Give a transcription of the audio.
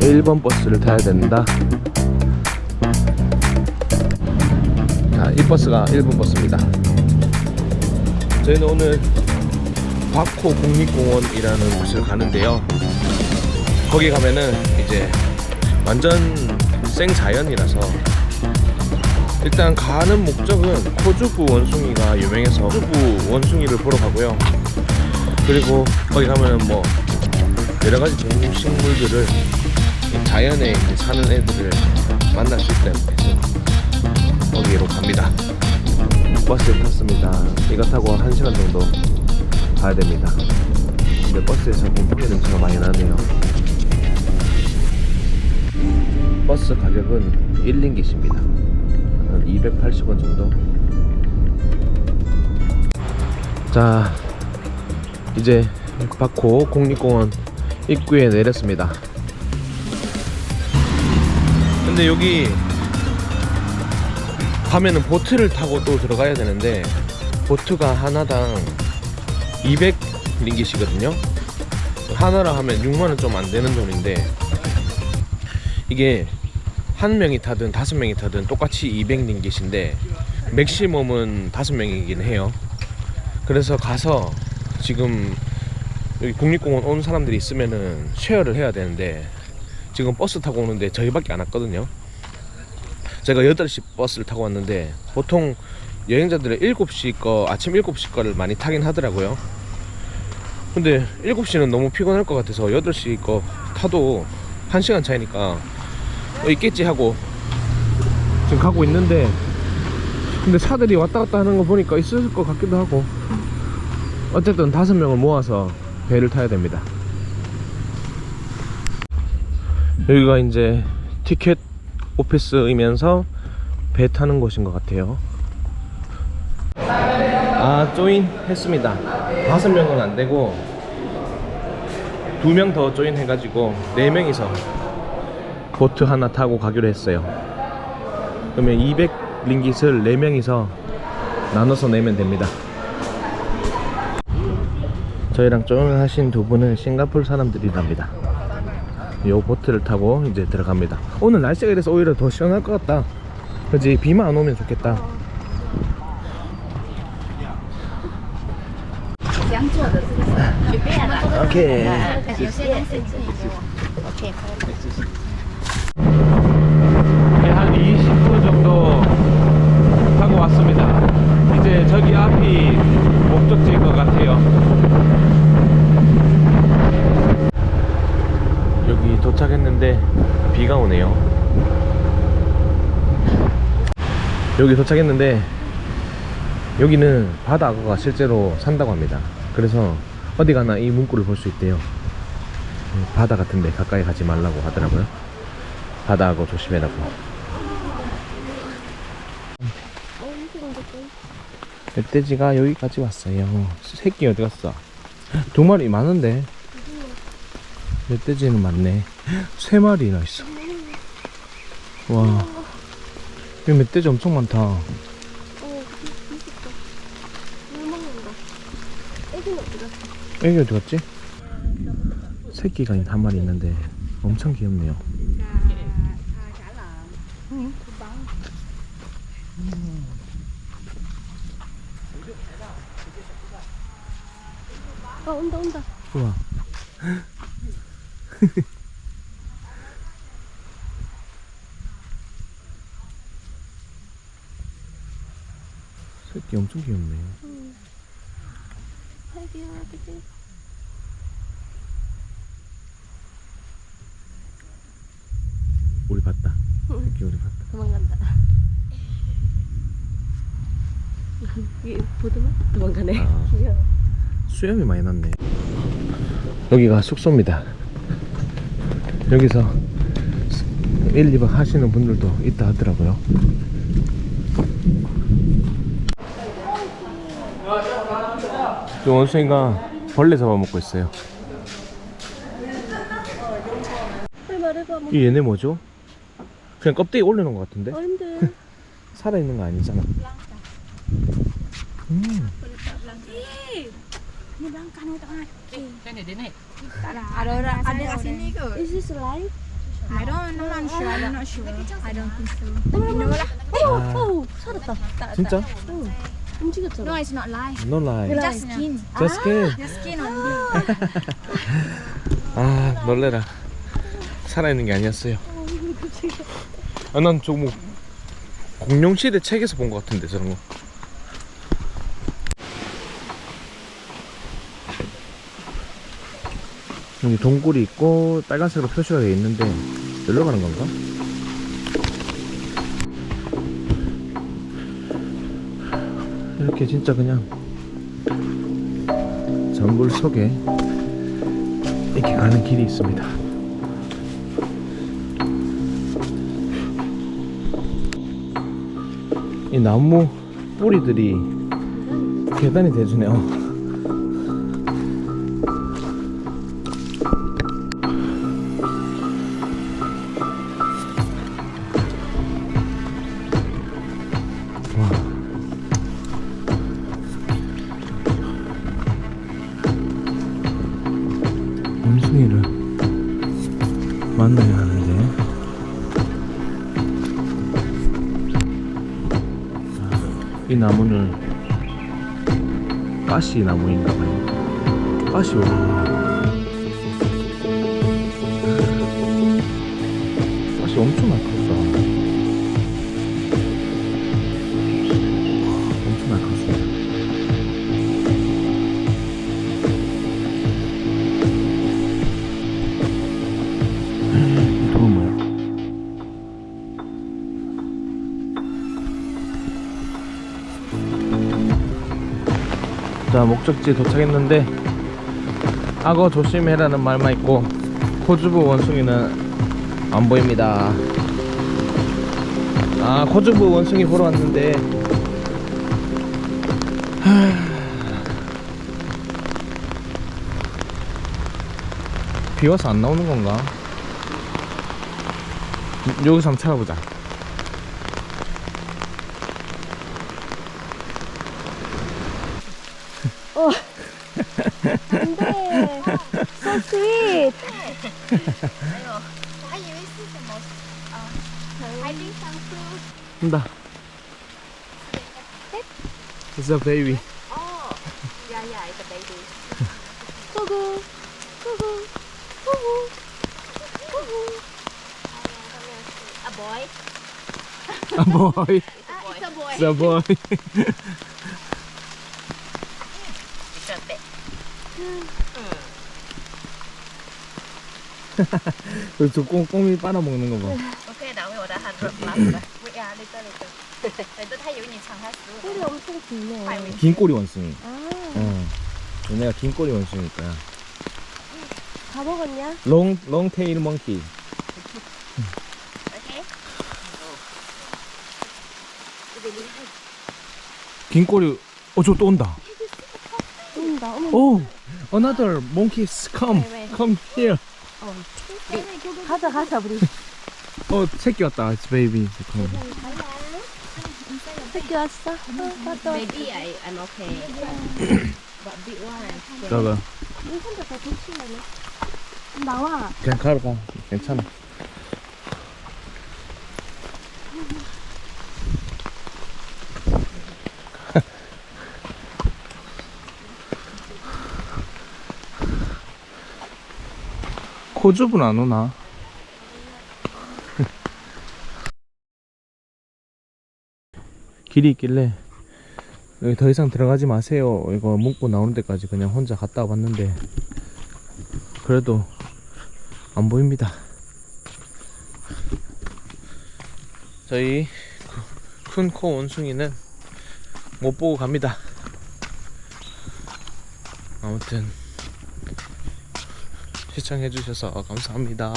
1번 버스를 타야 된다. 자, 이 버스가 1번 버스입니다. 저희는 오늘 박호 국립공원이라는 곳을 가는데요. 거기 가면은 이제 완전 생자연이라서 일단 가는 목적은 코주부 원숭이가 유명해서 코주부 원숭이를 보러 가고요. 그리고 거기 가면은 뭐 여러 가지 동식물들을 이 자연에 사는 애들을 만날 수 있다는 해서 거기로 갑니다. 버스를 탔습니다. 이거 타고 1시간 정도 가야 됩니다. 근데 버스에서 공포의 냄새가 많이 나네요. 버스 가격은 1링깃입니다. 한 280원 정도. 자, 이제 박호 국립공원 입구에 내렸습니다. 근데 여기 가면은 보트를 타고 또 들어가야 되는데 보트가 하나당 200 링깃이거든요. 하나라 하면 6만 원 좀 안 되는 돈인데 이게 한 명이 타든 다섯 명이 타든 똑같이 200 링깃인데 맥시멈은 다섯 명이긴 해요. 그래서 가서 지금 여기 국립공원 온 사람들이 있으면은 쉐어를 해야 되는데 지금 버스 타고 오는데 저희밖에 안 왔거든요. 제가 8시 버스를 타고 왔는데 보통 여행자들은 7시 거 아침 7시 거를 많이 타긴 하더라고요. 근데 7시는 너무 피곤할 것 같아서 8시 거 타도 1시간 차이니까 어, 있겠지 하고 지금 가고 있는데 근데 차들이 왔다 갔다 하는 거 보니까 있을 것 같기도 하고 어쨌든 다섯 명을 모아서 배를 타야 됩니다. 여기가 이제 티켓 오피스이면서 배 타는 곳인 것 같아요. 아, 조인 했습니다. 다섯 명은 안 되고 두 명 더 조인 해가지고 네 명이서 보트 하나 타고 가기로 했어요. 그러면 200 링깃을 네 명이서 나눠서 내면 됩니다. 저희랑 조인을 하신 두 분은 싱가포르 사람들이랍니다. 요 보트를 타고 이제 들어갑니다. 오늘 날씨가 이래서 오히려 더 시원할 것 같다. 그지? 비만 안 오면 좋겠다. 오케이. 네, 한 20분 정도 타고 왔습니다. 이제 저기 앞이 목적지인 것 같아요. 비가 오네요. 여기 도착했는데 여기는 바다 악어가 실제로 산다고 합니다. 그래서 어디 가나 이 문구를 볼 수 있대요. 음, 바다 같은데 가까이 가지 말라고 하더라고요. 바다 악어 조심해라고. 멧돼지가 여기까지 왔어요. 새끼 어디 갔어? 두 마리 많은데. 멧돼지는 많네. 세 마리나 있어. 와. 여기 멧돼지 엄청 많다. 어, 미쳤다. 물 먹는다. 애기는 어디 갔어? 애기 어디 갔지? 새끼가 한 마리 있는데 엄청 귀엽네요. 아, 온다, 온다. 우와. 엄청 귀엽네. 애기야, 어떡해. 우리 봤다. 응. 새끼 우리 봤다. 도망간다. 이게 보드만 도망가네. 아. 귀여워. 수염이 많이 났네. 여기가 숙소입니다. 여기서 1, 2박 하시는 분들도 있다 하더라고요. 저 원숭이가 벌레 잡아먹고 있어요. 이 얘네 뭐죠? 그냥 껍데기 올려놓은 것 같은데? 아닌데. 살아있는 거 아니잖아. 음. Cái này đến này. Is this live? I don't, I'm not sure. I'm not sure. I don't think so. 아, 살았다. 진짜? 응. 움직였잖아. No, it's not live. No lie. Just skin. Just kidding. Just skin only. 아 놀래라 살아있는 게 아니었어요 아, 난 저거 뭐 공룡 시대 책에서 본 것 같은데 저런 거 여기 동굴이 있고 빨간색으로 표시가 되어 있는데 여기로 가는 건가? 이렇게 진짜 그냥 정글 속에 이렇게 가는 길이 있습니다. 이 나무 뿌리들이 계단이 돼주네요. 나야 하는데 아, 이 나무는 가시 나무인가 봐요. 가시 와 가시 엄청 날카롭다 자 목적지 도착했는데 악어 조심해라는 말만 있고 코주부 원숭이는 안 보입니다 아 코주부 원숭이 보러 왔는데 하... 비 와서 안 나오는 건가? 여기서 한번 찾아보자. So sweet. I use the most. Uh, I think some 온다. It's a baby. Oh, yeah, yeah, it's a baby. 구구. 구구. 구구. 구구. A boy. A boy. Ah, it's a boy. It's a boy. It's a bit. 저 꼼꼼히 빨아먹는 거 봐. Ok. 꼬리 엄청 길네. 긴 꼬리 원숭이. 아, 어. 얘네가 긴 꼬리 원숭이일 거야. 다 먹었냐? 롱, 롱 테일 멍키. Ok. 긴 꼬리. 어, 저 또 온다. 온다. 어머. 오, another monkeys come, come here. 가자 가자 우리. 어, 새끼 왔다. It's baby. 새끼 왔어. 어, 갔다 왔어. Maybe I, I'm okay. But big one. 나와. 그냥 가러 가. 괜찮아. 코줍은 안 오나? 길이 있길래 여기 더 이상 들어가지 마세요. 이거 문구 나오는 데까지 그냥 혼자 갔다 와봤는데 그래도 안 보입니다. 저희 큰 코 원숭이는 못 보고 갑니다. 아무튼 시청해주셔서 감사합니다.